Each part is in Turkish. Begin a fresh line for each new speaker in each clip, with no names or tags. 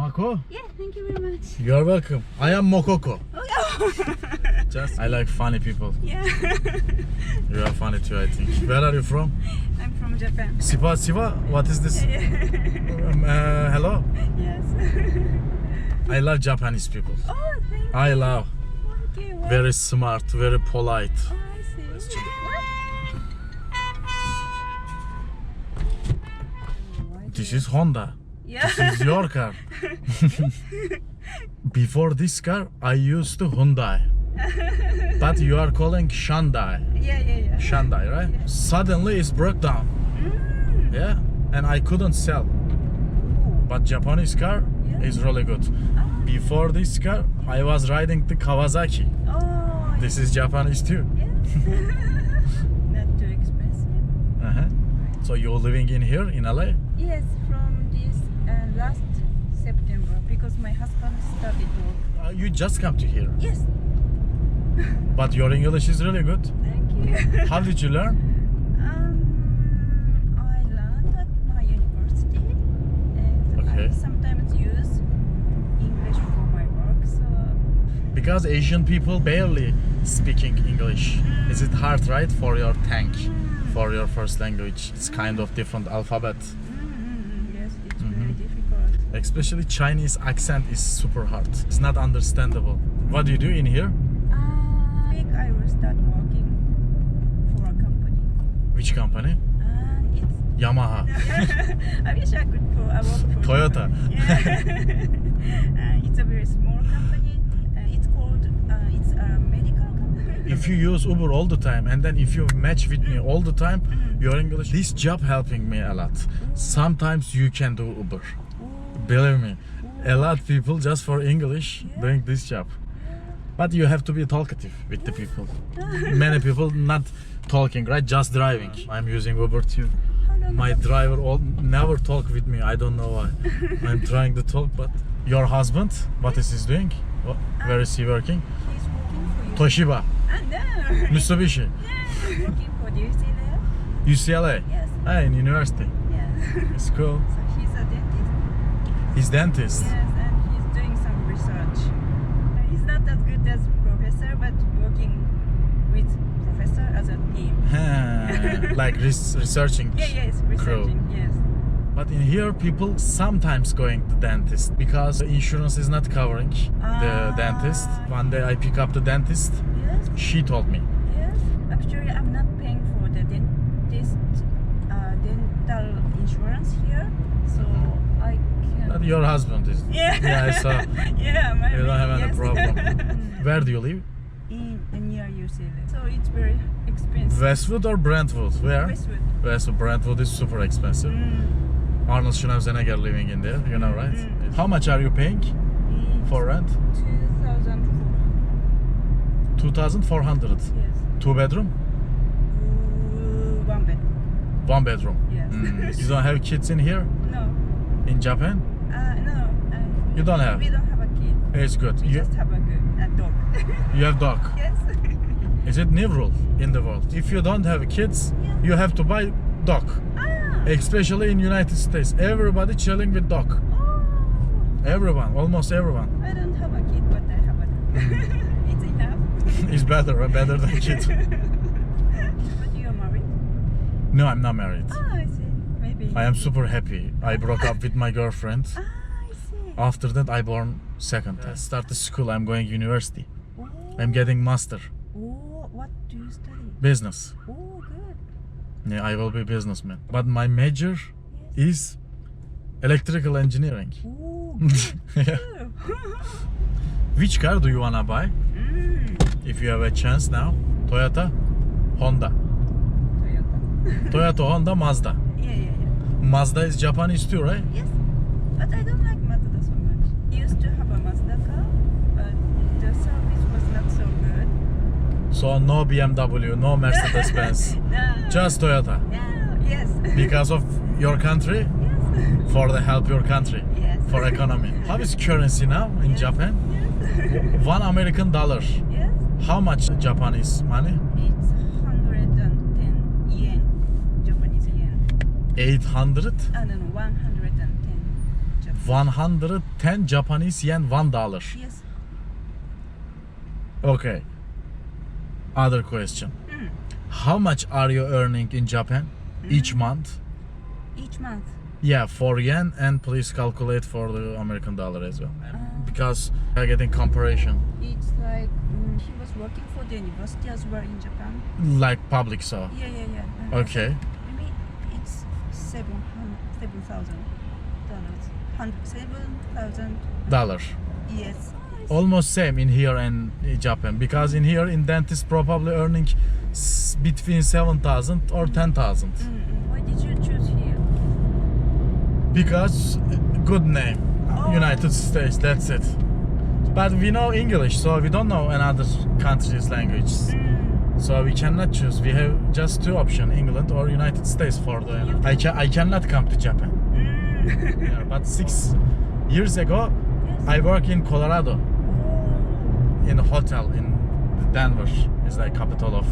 Mako?
Yeah, thank you very much.
You're welcome. I am Mokoko.
Oh,
Just I like funny people.
yeah.
You are funny too, I think. Where are you from?
I'm from Japan.
Sipa Siva? What is this? Um, uh, hello?
yes.
I love Japanese people.
oh, thank
I love.
you. What?
Very smart, very polite.
Oh, I see. What?
This is Honda.
Yeah.
This is your car. Before this car, I used to Hyundai. But you are calling Shandai.
yeah, yeah, yeah.
Shandai, right?
Yeah.
Suddenly it's broke down.
Mm.
Yeah. And I couldn't sell. But Japanese car
Yeah.
is really good.
Ah.
Before this car, I was riding the Kawasaki.
Oh,
This is Japanese too.
yes. Not too expensive.
Uh-huh. So you're living in here in LA?
Yes, last September because my husband started work.
Uh, you just come to here.
Yes,
But your English is really good.
thank you.
How did you learn?
Um, I learned at my university, and
Okay.
I sometimes use English for my work. So
Because Asian people barely speaking English. Is it hard, right, for your tank, for your first language? It's kind of different alphabet. Especially Chinese accent is super hard. It's not understandable. What do you do in here?
Uh, I think I will start working for a company.
Which company?
Uh, it's
Yamaha.
I wish I could for I work for
Toyota.
Yeah. uh, it's a very small company. Uh, it's called uh, it's a medical company.
If you use Uber all the time and then if you match with me all the time,
Mm.
your English, this job helping me a lot. Sometimes you can do Uber. Believe me, a lot people just for English doing this job. But you have to be talkative with the people. Many people not talking, right? Just driving. I'm using Uber too. My driver all never talk with me. I don't know why. I'm trying to talk, but your husband, what is he doing? What, where is he working?
He's working for you.
Toshiba,
Ah, no.
Mitsubishi,
yeah, working for there?
UCLA.
Yes.
Ah, in university.
Yeah.
It's cool.
so he's a dentist.
He's dentist.
Yes, and he's doing some research. He's not as good as professor, but working with professor as a team.
like res- researching.
Yeah, yes, researching. Yes.
But in here, people sometimes going to dentist because the insurance is not covering the
Ah.
dentist. One day I pick up the dentist.
Yes.
She told me.
Yes. Actually, I'm not paying for the dentist uh, dental insurance here, so.
But your husband is.
Yeah.
Yeah, I saw.
yeah, my
You don't have any
yes.
problem. Where do you live?
In near UCLA, so it's very expensive.
Westwood or Brentwood? Where?
Westwood.
Westwood. Brentwood is super expensive.
Mm.
Arnold Schwarzenegger living in there. You know, right?
Mm.
How much are you paying
It's
for rent?
2,400.
Two thousand four hundred.
Yes.
Two bedroom.
Ooh, one bed.
One bedroom.
Yes.
Mm. You don't have kids in here
No.
in Japan?
Uh, no.
You don't have?
We don't have a kid.
It's good.
We
You,
just have a, a dog.
you have dog.
yes.
Is it new rule in the world? If you don't have kids,
Yeah.
you have to buy dog.
ah.
Especially in United States, everybody chilling with dog.
Oh.
Everyone, almost everyone,
I don't have a kid, but I have a dog. it's enough.
is better, better than kids.
but you're married?
No, I'm not married.
Ah, I see. Maybe.
I am super happy. I broke up with my girlfriend.
Ah, I see.
After that, I born second. I started school. I'm going university.
Oh.
I'm getting master
Oh, what do you study?
business.
Oh, good.
Yeah, I will be businessman. But my major
Yes.
is electrical engineering.
Oh,
Yeah.
good.
Which car do you wanna buy?
mm.
If you have a chance now, Toyota, Honda.
Toyota.
Toyota, Honda, Mazda.
Yeah, yeah, yeah.
Mazda is Japanese too, right?
Yes, but I don't like Mazda so much. Used to have a Mazda car, but the service was not so good.
So no BMW, no Mercedes Benz,
no.
just Toyota.
No. Yes.
Because of your country,
yes.
for the help your country,
Yes.
for economy. How is currency now in
Yes.
Japan?
Yes.
One American dollar.
yes.
How much Japanese money?
It's
800?
Ah, no, no, 110. Japanese.
110 Japanese yen, one dollar.
Yes.
Okay. Other question.
Mm.
How much are you earning in Japan each month?
Each month.
Yeah, for yen and please calculate for the American dollar as well. Because I'm getting comparison.
It's like mm, he was working for the university as well in Japan.
Like public so.
Yeah, yeah, yeah. Uh,
Okay.
Seven seven thousand dollars. Hundred, seven thousand.
Dollar.
Yes.
Almost same in here and Japan because in here in dentist probably earning s- between 7,000 or 10,000
Mm-mm. Why did you choose here?
because good name
Oh.
United States that's it but we know English so we don't know another country's language
Mm.
So we cannot choose we have just two options England or United States for the I, can, I cannot come to Japan
Mm.
Yeah, but six years ago
yes.
I work in Colorado
Oh,
in a hotel in Denver is like capital of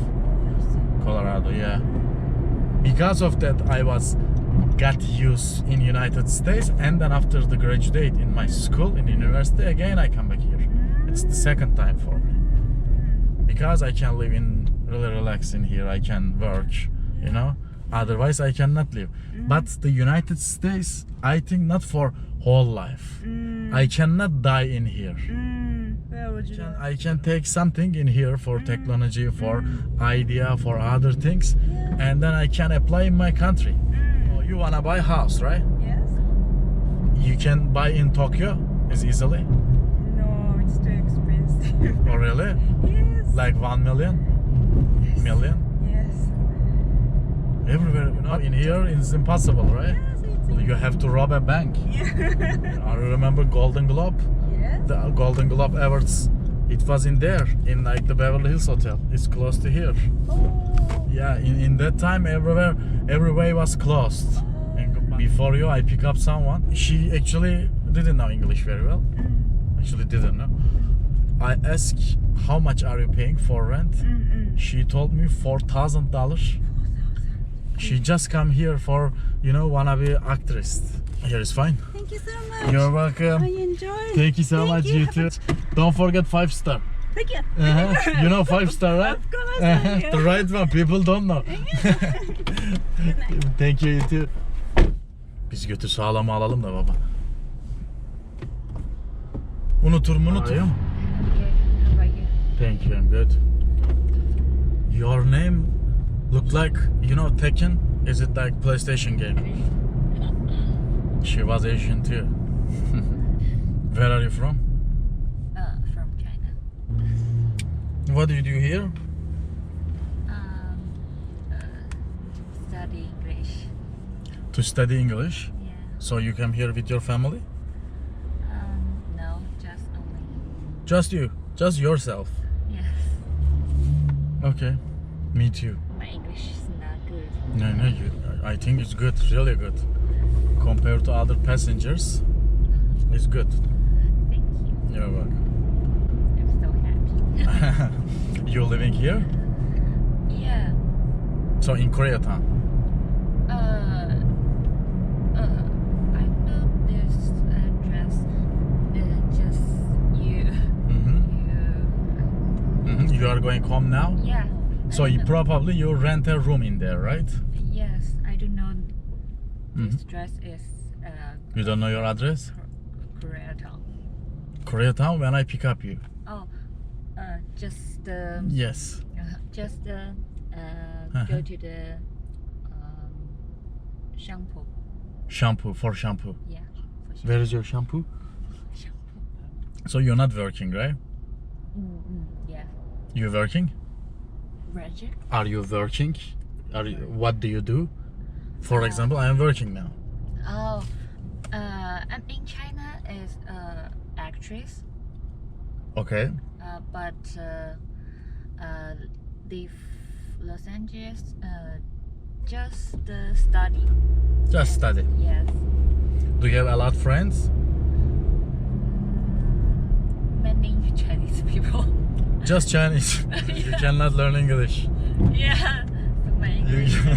Colorado, yeah. Because of that, I was got used in United States, and then after the graduate in my school in university, again I come back here. It's the second time for me because I can live in really relax in here. I can work, you know. Otherwise, I cannot live. But the United States, I think not for whole life.
Mm.
I cannot die in here.
Mm. Where would you
can. I can take something in here for technology, for idea, for other things,
Yeah.
and then I can apply in my country.
Mm.
Oh, you wanna buy house, right?
Yes.
You can buy in Tokyo as easily.
No, it's too expensive.
Oh, really?
yes.
Like one million. Million?
Yes.
Everywhere, you know. In here, it's impossible, right?
Yes, it's
You have to rob a bank.
Yeah.
I remember Golden Globe,
yes.
the Golden Globe Awards. It was in there, in like the Beverly Hills Hotel. It's close to here.
Oh.
Yeah, in, in that time, everywhere, every way was closed. And before you, I pick up someone. She actually didn't know English very well.
Mm.
Actually, didn't know. I asked, "How much are you paying for rent?"
Mm-mm.
She told me four thousand dollars. She just come here for, you know, wanna be actress. Here is fine.
Thank you so much.
You're
I
welcome.
enjoy.
Thank you so
Thank
much.
you.
You too. Don't forget five star.
Thank you.
Uh-huh. You know five star, right?
Of course.
Uh-huh.
thank
the right one. People don't know. Thank you, you too. Biz götü sağlam alalım da baba. Unutur mu unutur?
You?
Thank you, I'm good. Your name looked like, you know, Tekken? Is it like PlayStation game? She was Asian too. Where are you from?
Uh, from China.
What do you do here?
Um, uh, study English.
To study English.
Yeah.
So you come here with your family?
Um, no, just only.
Just you, just yourself. Okay. Me too.
My English is not good.
No, no, you, I think it's good, really good. Compared to other passengers, it's good.
Thank you.
You're welcome.
I'm so happy.
you living here?
yeah.
So in Koreatown.
Uh, I know this address. Uh, just you.
hmm
You.
hmm are going home now?
Yeah.
So you probably you rent a room in there, right?
Yes, I don't know. This
Mhm.
dress is uh,
You don't know your address?
Koreatown.
Koreatown when I pick up you.
Oh, uh, just um,
Yes.
just uh, uh,
Uh-huh.
go to the um, shampoo.
Shampoo for shampoo.
Yeah. For shampoo.
Where is your shampoo?
shampoo.
So you're not working, right?
Mm, mm, yeah.
You working?
Roger.
Are you working? Are you, what do you do? For
Uh,
example, I am working now.
Oh, uh, I'm in China as a actress,
Okay.
uh, but uh, uh, the Los Angeles uh, just uh, study.
Just study.
Yes.
Do you have a lot of friends?
Many Chinese people.
Just Chinese. you cannot learn English.
Yeah, my English. You,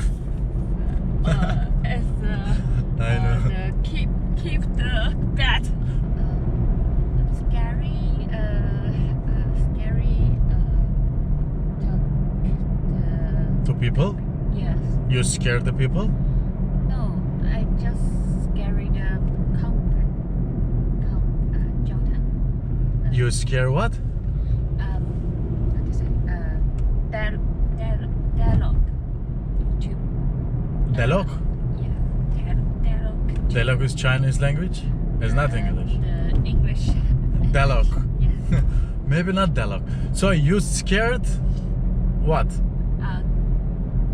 uh, uh, as uh,
I
uh,
know.
Uh, the keep keep the bad, um, scary. Uh, scary. To, people. Yes.
You scare the people.
No, I just scare the uh,
you scare what? Delok?
Yeah, dialogue.
Delok is Chinese language? It's not English.
The English.
Delok.
Yes.
Maybe not Delok. So you scared what?
Uh,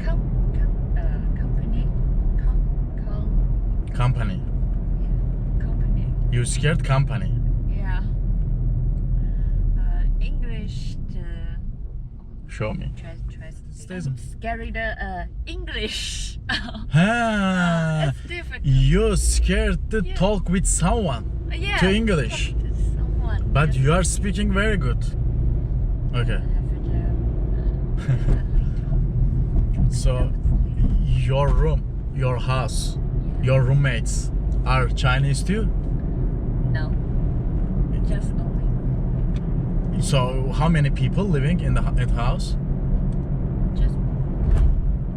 com, com, uh, company. Com, com,
Company.
yeah, company.
You scared company.
Yeah. Uh, English. The
Show me.
try, try. I'm scary the uh, English.
Ha.
It's difficult.
You scared to
Yeah.
talk with someone
yeah.
to English.
talk to someone.
But you are speaking very good. Okay.
uh,
So your room, your house, your roommates are Chinese too?
No. Just only.
So how many people living in the hu- at house?
Just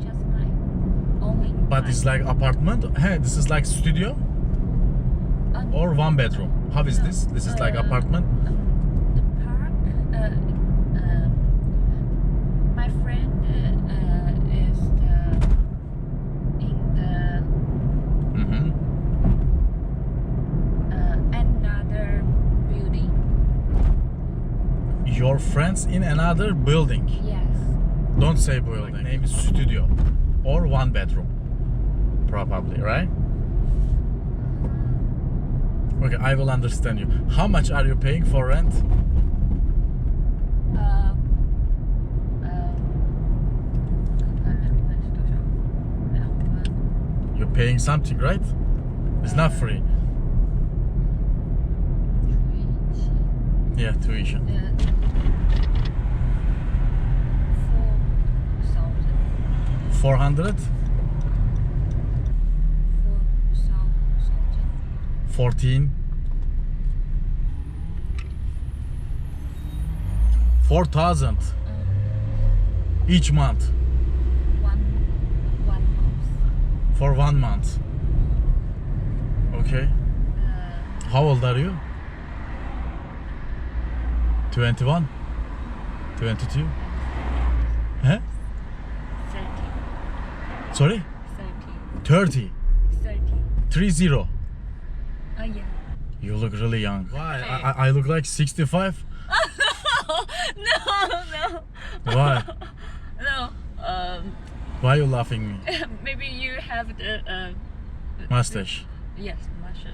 just mine. Only.
But it's like apartment. Hey, this is like studio
Um,
or one bedroom. How is this? This is like
Uh,
apartment.
um, the park. Uh, uh, my friend uh, uh, is the in the
hmm
uh, another building.
Your friends in another building.
Yes.
Don't say building. Name is studio or one bedroom probably, right? Okay, I will understand you. How much are you paying for rent?
Uh, uh,
You're paying something, right? It's not free. Yeah, tuition.
Yeah. Four hundred.
14? 4,000 each month
one one month.
Okay.
呃
How old are you? 21? 22? Huh?
thirty
Sorry?
thirty
30. thirty，30.
啊呀
You look really young. Why? I, I- I look like 65?
no no
Why?
no um
Why are you laughing me?
maybe you have the uh
Mustache.
yes mustache.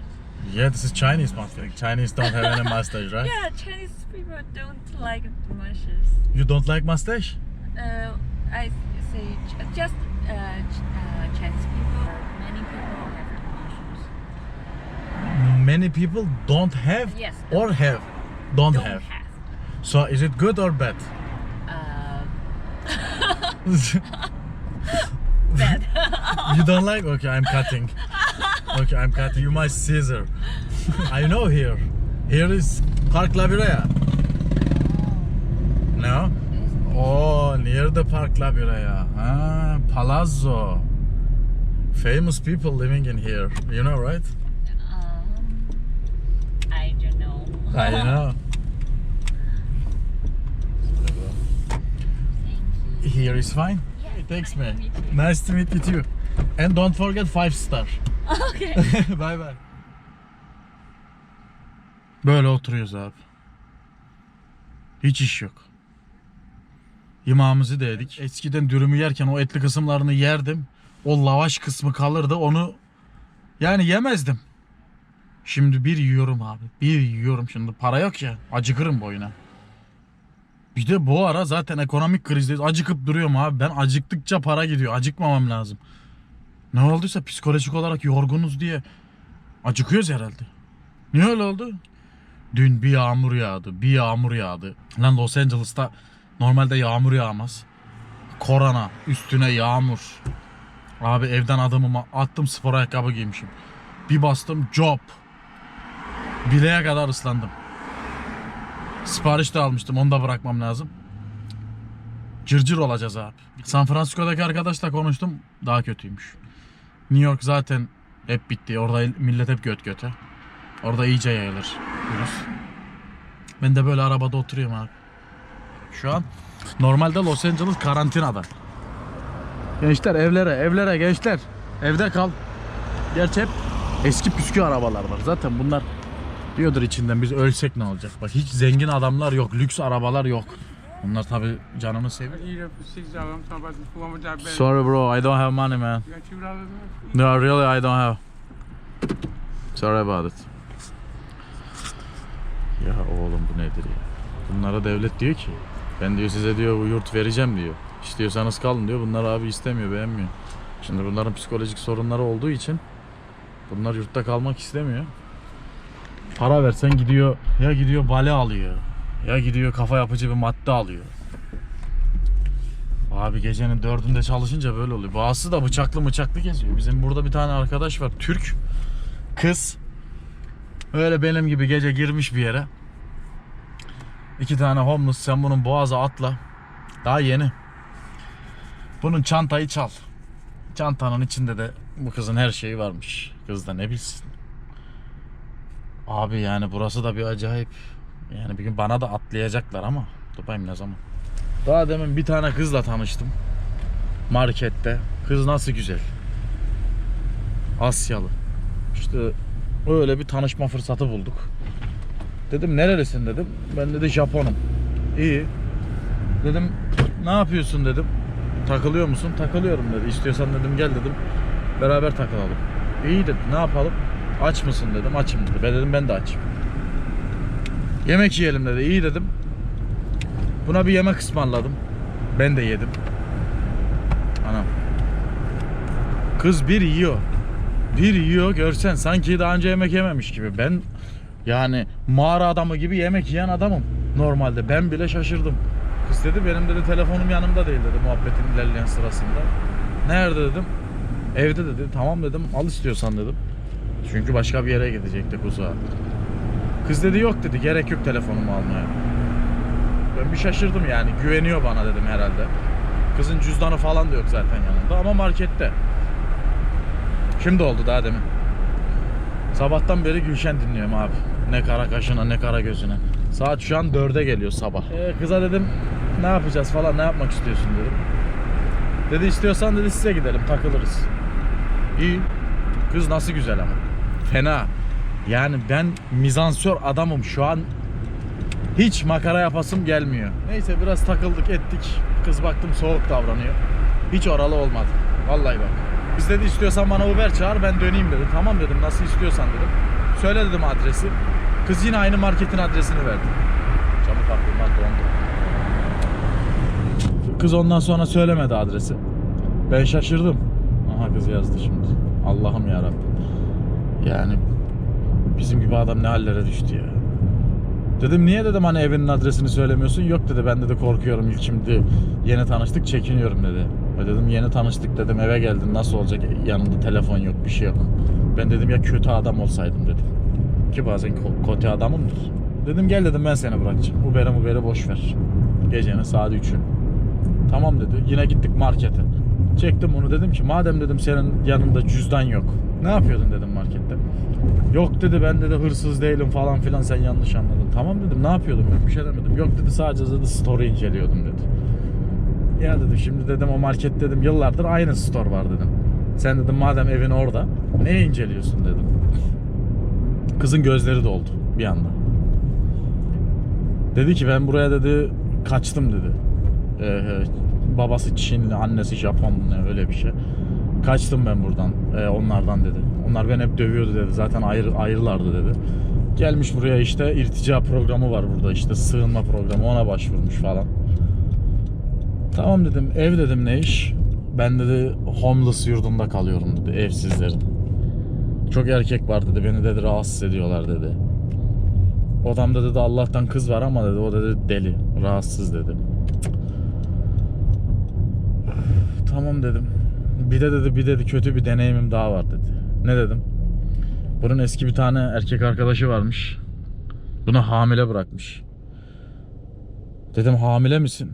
Yeah, this is Chinese mustache. Chinese don't have any mustache, right?
Yeah, Chinese people don't like mushrooms.
You don't like mustache?
Uh, I say just uh, uh, Chinese people. Many people have mushrooms.
Many people don't have
Yes.
or have. Don't,
Don't
have.
have.
So is it good or bad?
Uh, bad.
you don't like? Okay, I'm cutting. Okay, I'm cutting. You my scissor. I know here. Here is Park La Viraya. No? Oh, near the Park La Viraya. Ah, Palazzo. Famous people living in here. You know, right?
Know.
I know.
Thank you.
Here is fine.
Yeah,
Thanks,
nice
man.
to meet you.
Nice to meet you too. And don't forget five star.
Okay.
bye bye. Böyle oturuyoruz abi. Hiç iş yok. Yemeğimizi de yedik. Eskiden dürümü yerken o etli kısımlarını yerdim. O lavaş kısmı kalırdı. Onu yani yemezdim. Şimdi bir yiyorum abi. Bir yiyorum şimdi. Para yok ya. Acıkırım boyuna. Bir de bu ara zaten ekonomik krizdeyiz. Acıkıp duruyorum abi. Ben acıktıkça para gidiyor. Acıkmamam lazım. Ne olduysa psikolojik olarak yorgunuz diye acıkıyoruz herhalde. Niye öyle oldu? Dün bir yağmur yağdı, bir yağmur yağdı. Lan Los Angeles'ta normalde yağmur yağmaz. Korona, üstüne yağmur. Abi evden adımımı attım spor ayakkabı giymişim. Bir bastım job. Bileğe kadar ıslandım. Sipariş de almıştım onu da bırakmam lazım. Cırcır olacağız abi. San Francisco'daki arkadaşla konuştum. Daha kötüymüş. New York zaten hep bitti. Orada millet hep göt göte. Orada iyice yayılır virüs. Ben de böyle arabada oturuyorum abi. Şu an normalde Los Angeles karantinada. Gençler evlere, evlere gençler. Evde kal. Gerçi hep eski püskü arabalar var. Zaten bunlar diyordur içinden biz ölsek ne olacak? Bak hiç zengin adamlar yok, lüks arabalar yok. Bunlar tabi canını seviyor. Sorry bro, I don't have money man. No, really I don't have. Sorry about it. Ya oğlum bu nedir ya? Bunlara devlet diyor ki ben diyor size diyor bu yurt vereceğim diyor. İstiyorsanız kalın diyor. Bunlar abi istemiyor, beğenmiyor. Şimdi bunların psikolojik sorunları olduğu için bunlar yurtta kalmak istemiyor. Para versen gidiyor ya gidiyor bale alıyor. Ya gidiyor kafa yapıcı bir madde alıyor. Abi gecenin dördünde çalışınca böyle oluyor. Bazısı da bıçaklı bıçaklı geziyor. Bizim burada bir tane arkadaş var. Türk. Kız. Öyle benim gibi gece girmiş bir yere. İki tane homeless. Sen bunun boğaza atla. Daha yeni. Bunun çantayı çal. Çantanın içinde de bu kızın her şeyi varmış. Kız da ne bilsin. Abi yani burası da bir acayip. Yani bir gün bana da atlayacaklar ama. Bakayım ne zaman. Daha demin bir tane kızla tanıştım. Markette. Kız nasıl güzel. Asyalı. İşte öyle bir tanışma fırsatı bulduk. Dedim nerelisin dedim. Ben dedi Japonum. İyi. Dedim ne yapıyorsun dedim. Takılıyor musun? Takılıyorum dedi. İstiyorsan dedim gel dedim. Beraber takılalım. İyi dedi. Ne yapalım? Aç mısın dedim. Açım dedi. Ben dedim ben de açım. Yemek yiyelim dedi. İyi dedim. Buna bir yemek ısmarladım. Ben de yedim. Anam. Kız bir yiyor. Bir yiyor görsen sanki daha önce yemek yememiş gibi. Ben yani mağara adamı gibi yemek yiyen adamım. Normalde ben bile şaşırdım. Kız dedi benim dedi telefonum yanımda değil dedi muhabbetin ilerleyen sırasında. Nerede dedim. Evde dedi. Tamam dedim. Al istiyorsan dedim. Çünkü başka bir yere gidecektik uzağa. Kız dedi yok dedi. Gerek yok telefonumu almaya. Ben bir şaşırdım yani. Güveniyor bana dedim herhalde. Kızın cüzdanı falan da yok zaten yanında ama markette. Şimdi oldu daha demin. Sabahtan beri Gülşen dinliyorum abi. Ne kara kaşına ne kara gözüne. Saat şu an 4'e geliyor sabah. Ee, kıza dedim ne yapacağız falan ne yapmak istiyorsun dedim. Dedi istiyorsan dedi size gidelim takılırız. İyi. Kız nasıl güzel ama. Fena. Yani ben mizansör adamım şu an hiç makara yapasım gelmiyor. Neyse biraz takıldık ettik. Kız baktım soğuk davranıyor. Hiç oralı olmadı. Vallahi bak. Biz dedi istiyorsan bana Uber çağır ben döneyim dedi. Tamam dedim nasıl istiyorsan dedim. Söyle dedim adresi. Kız yine aynı marketin adresini verdi. Çabuk aklımdan dondu. Kız ondan sonra söylemedi adresi. Ben şaşırdım. Aha kız yazdı şimdi. Allah'ım ya Yani bizim gibi adam ne hallere düştü ya. Dedim niye dedim hani evinin adresini söylemiyorsun? Yok dedi ben dedi korkuyorum ilk şimdi yeni tanıştık çekiniyorum dedi. Ve dedim yeni tanıştık dedim eve geldin nasıl olacak yanında telefon yok bir şey yok. Ben dedim ya kötü adam olsaydım dedim. Ki bazen kötü adamımdır. Dedim gel dedim ben seni bırakacağım. Uber'e Uber'e boş ver. Gecenin saat 3'ü. Tamam dedi. Yine gittik markete. Çektim onu dedim ki madem dedim senin yanında cüzdan yok. Ne yapıyordun dedim markette. Yok dedi ben dedi hırsız değilim falan filan sen yanlış anladın. Tamam dedim ne yapıyordum ben bir şey demedim. Yok dedi sadece dedi story inceliyordum dedi. Ya dedim şimdi dedim o market dedim yıllardır aynı store var dedim. Sen dedim madem evin orada ne inceliyorsun dedim. Kızın gözleri doldu bir anda. Dedi ki ben buraya dedi kaçtım dedi. Ee, babası Çinli, annesi Japon öyle bir şey. Kaçtım ben buradan e, onlardan dedi. Onlar beni hep dövüyordu dedi. Zaten ayrı, ayrılardı dedi. Gelmiş buraya işte irtica programı var burada işte sığınma programı ona başvurmuş falan. Tamam dedim ev dedim ne iş? Ben dedi homeless yurdunda kalıyorum dedi evsizlerin. Çok erkek var dedi beni dedi rahatsız ediyorlar dedi. Odamda dedi Allah'tan kız var ama dedi o dedi deli rahatsız dedi. Tamam dedim. Bir de dedi bir dedi kötü bir deneyimim daha var dedi. Ne dedim? Bunun eski bir tane erkek arkadaşı varmış. Bunu hamile bırakmış. Dedim hamile misin?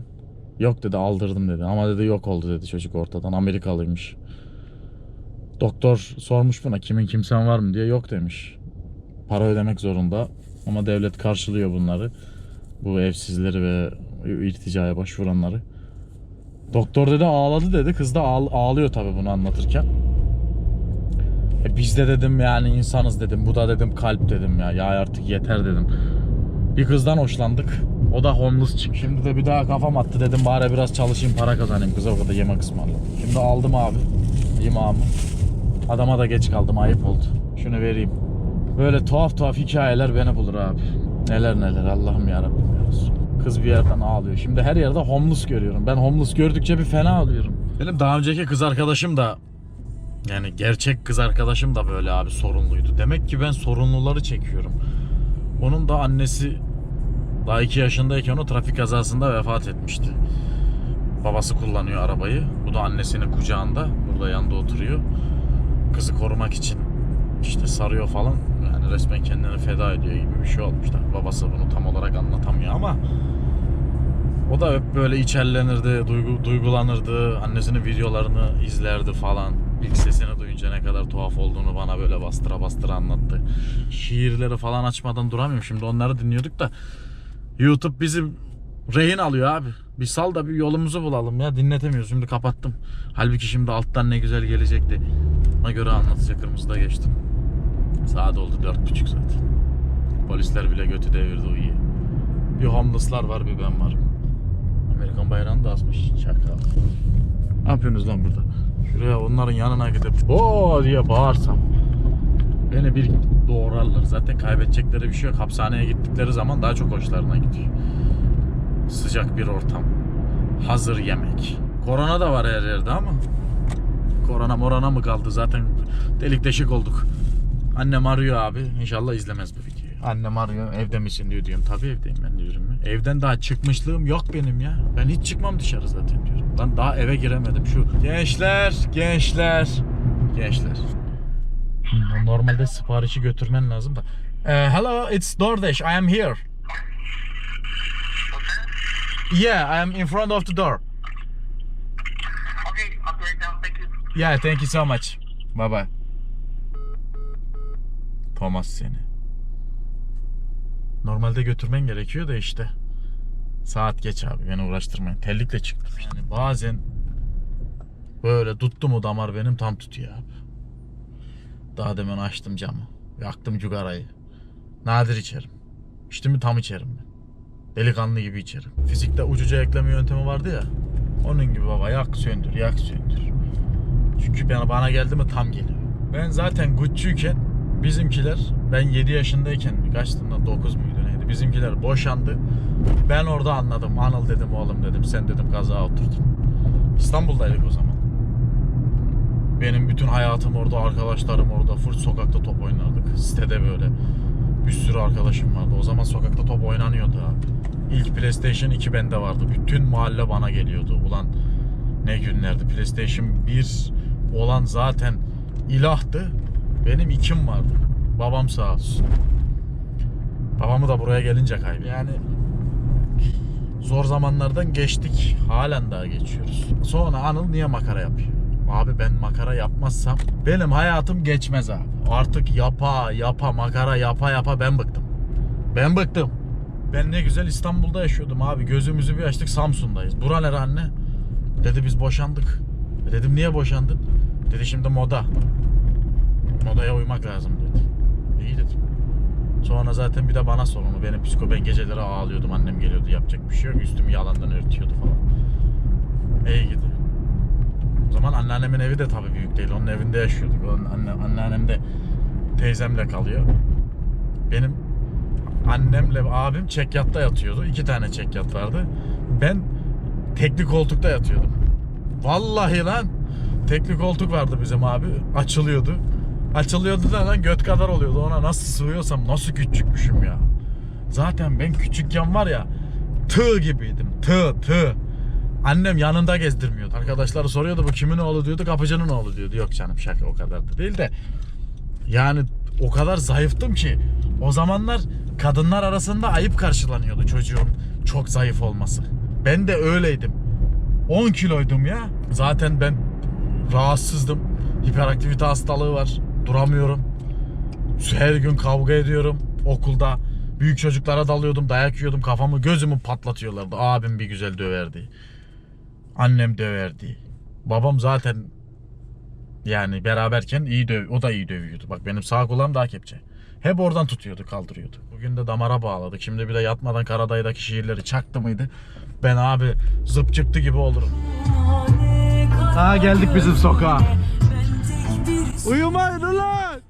Yok dedi aldırdım dedi ama dedi yok oldu dedi çocuk ortadan Amerikalıymış. Doktor sormuş buna kimin kimsen var mı diye yok demiş. Para ödemek zorunda ama devlet karşılıyor bunları. Bu evsizleri ve irticaya başvuranları. Doktor dedi ağladı dedi. Kız da ağl- ağlıyor tabii bunu anlatırken. E biz de dedim yani insanız dedim. Bu da dedim kalp dedim ya. Ya artık yeter dedim. Bir kızdan hoşlandık. O da homeless çıktı. Şimdi de bir daha kafam attı dedim bari biraz çalışayım para kazanayım. Kıza o kadar yemek ısmarladım. Şimdi aldım abi imamı. Adama da geç kaldım ayıp oldu. Şunu vereyim. Böyle tuhaf tuhaf hikayeler beni bulur abi. Neler neler Allah'ım yarabbim ya Resulallah. Kız bir yerden ağlıyor. Şimdi her yerde homeless görüyorum. Ben homeless gördükçe bir fena alıyorum. Benim daha önceki kız arkadaşım da yani gerçek kız arkadaşım da böyle abi sorunluydu. Demek ki ben sorunluları çekiyorum. Onun da annesi daha 2 yaşındayken o trafik kazasında vefat etmişti. Babası kullanıyor arabayı. Bu da annesinin kucağında. Burada yanında oturuyor. Kızı korumak için işte sarıyor falan. Resmen kendini feda ediyor gibi bir şey olmuşlar. Babası bunu tam olarak anlatamıyor ama o da hep böyle içerlenirdi, duygu, duygulanırdı. Annesinin videolarını izlerdi falan. İlk sesini duyunca ne kadar tuhaf olduğunu bana böyle bastıra bastıra anlattı. Şiirleri falan açmadan duramıyorum. Şimdi onları dinliyorduk da YouTube bizi rehin alıyor abi. Bir sal da bir yolumuzu bulalım ya. Dinletemiyoruz. Şimdi kapattım. Halbuki şimdi alttan ne güzel gelecekti. Ona göre anlatacak kırmızıda geçtim. Saat oldu dört buçuk zaten. Polisler bile götü devirdi uyuyor. Bir homeless'lar var bir ben varım. Amerikan bayrağını da asmış. Çakal. Ne yapıyorsunuz lan burada? Şuraya onların yanına gidip o diye bağırsam beni bir doğrarlar. Zaten kaybedecekleri bir şey yok. Hapishaneye gittikleri zaman daha çok hoşlarına gidiyor. Sıcak bir ortam. Hazır yemek. Korona da var her yerde ama korona morana mı kaldı? Zaten delik deşik olduk. Annem arıyor abi. İnşallah izlemez bu videoyu. Annem arıyor. Evde misin diyor diyorum. Tabii evdeyim ben diyorum. ya. Evden daha çıkmışlığım yok benim ya. Ben hiç çıkmam dışarı zaten diyorum. Lan daha eve giremedim şu. Gençler, gençler, gençler. Hmm, Normalde siparişi götürmen lazım da. Eh, hello, it's DoorDash. I am here. Yeah, I am in front of the door.
Okay, down. Thank you.
Yeah, thank you so much. Bye bye. Thomas seni. Normalde götürmen gerekiyor da işte. Saat geç abi beni uğraştırmayın. Terlikle çıktım. Yani bazen böyle tuttu mu damar benim tam tutuyor abi. Daha demin açtım camı. Yaktım cugarayı. Nadir içerim. İçtim mi tam içerim ben. Delikanlı gibi içerim. Fizikte ucuca ekleme yöntemi vardı ya. Onun gibi baba yak söndür yak söndür. Çünkü bana, bana geldi mi tam geliyor. Ben zaten Gucci'yken bizimkiler ben 7 yaşındayken kaçtım da 9 muydu neydi bizimkiler boşandı. Ben orada anladım. Anıl dedim oğlum dedim sen dedim kaza oturdun. İstanbul'daydık o zaman. Benim bütün hayatım orada, arkadaşlarım orada. Full sokakta top oynardık. Sitede böyle. Bir sürü arkadaşım vardı. O zaman sokakta top oynanıyordu abi. İlk PlayStation 2 bende vardı. Bütün mahalle bana geliyordu. Ulan ne günlerdi. PlayStation 1 olan zaten ilahtı. Benim ikim vardı. Babam sağ olsun. Babamı da buraya gelince kaybı. Yani zor zamanlardan geçtik. Halen daha geçiyoruz. Sonra Anıl niye makara yapıyor? Abi ben makara yapmazsam benim hayatım geçmez abi. Artık yapa yapa makara yapa yapa ben bıktım. Ben bıktım. Ben ne güzel İstanbul'da yaşıyordum abi. Gözümüzü bir açtık Samsun'dayız. Bura nere anne? Dedi biz boşandık. E Dedim niye boşandın? Dedi şimdi moda. Modaya uymak lazım dedi. İyi dedim. Sonra zaten bir de bana sorunu. Benim psiko ben geceleri ağlıyordum. Annem geliyordu yapacak bir şey yok. Üstümü yalandan örtüyordu falan. İyi gidiyor. O zaman anneannemin evi de tabii büyük değil. Onun evinde yaşıyorduk. Onun anne, anneannem de teyzemle kalıyor. Benim annemle abim çekyatta yatıyordu. İki tane çekyat vardı. Ben tekli koltukta yatıyordum. Vallahi lan tekli koltuk vardı bizim abi. Açılıyordu. Açılıyordu da lan göt kadar oluyordu. Ona nasıl sığıyorsam nasıl küçükmüşüm ya. Zaten ben küçükken var ya tığ gibiydim. Tığ tığ. Annem yanında gezdirmiyordu. Arkadaşları soruyordu bu kimin oğlu diyordu. Kapıcının oğlu diyordu. Yok canım şaka o kadar da değil de. Yani o kadar zayıftım ki o zamanlar kadınlar arasında ayıp karşılanıyordu çocuğun çok zayıf olması. Ben de öyleydim. 10 kiloydum ya. Zaten ben rahatsızdım. Hiperaktivite hastalığı var. Duramıyorum. Her gün kavga ediyorum okulda. Büyük çocuklara dalıyordum, dayak yiyordum, kafamı gözümü patlatıyorlardı. Abim bir güzel döverdi. Annem döverdi. Babam zaten yani beraberken iyi döv, o da iyi dövüyordu. Bak benim sağ kulağım daha kepçe. Hep oradan tutuyordu, kaldırıyordu. Bugün de damara bağladık. Şimdi bir de yatmadan Karadayı'daki şiirleri çaktı mıydı? Ben abi zıp çıktı gibi olurum. Ha geldik bizim sokağa. Uyuma Dulan.